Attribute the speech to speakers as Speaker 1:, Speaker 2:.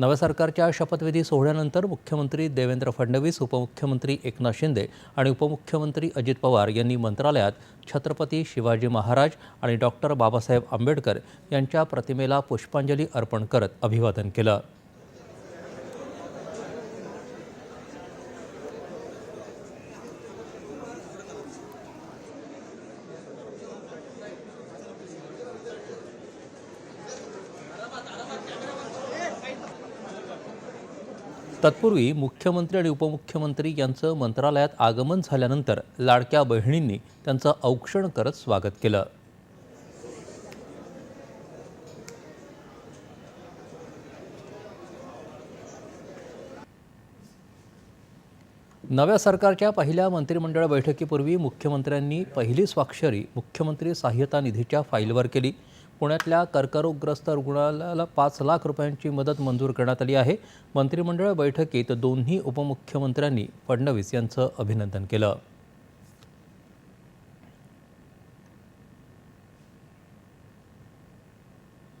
Speaker 1: नव्या सरकारच्या शपथविधी सोहळ्यानंतर मुख्यमंत्री देवेंद्र फडणवीस उपमुख्यमंत्री एकनाथ शिंदे आणि उपमुख्यमंत्री अजित पवार यांनी मंत्रालयात छत्रपती शिवाजी महाराज आणि डॉक्टर बाबासाहेब आंबेडकर यांच्या प्रतिमेला पुष्पांजली अर्पण करत अभिवादन केलं. तत्पूर्वी मुख्यमंत्री आणि उपमुख्यमंत्री यांचं मंत्रालयात आगमन झाल्यानंतर लाडक्या बहिणींनी त्यांचं औक्षण करत स्वागत केलं. नव्या सरकारच्या पहिल्या मंत्रिमंडळ बैठकीपूर्वी मुख्यमंत्र्यांनी पहिली स्वाक्षरी मुख्यमंत्री सहाय्यता निधीच्या फाईलवर केली. पुण्यातल्या कर्करोगग्रस्त रुग्णालयाला पाच लाख रुपयांची मदत मंजूर करण्यात आली आहे. मंत्रिमंडळ बैठकीत दोन्ही उपमुख्यमंत्र्यांनी फडणवीस यांचं अभिनंदन केलं.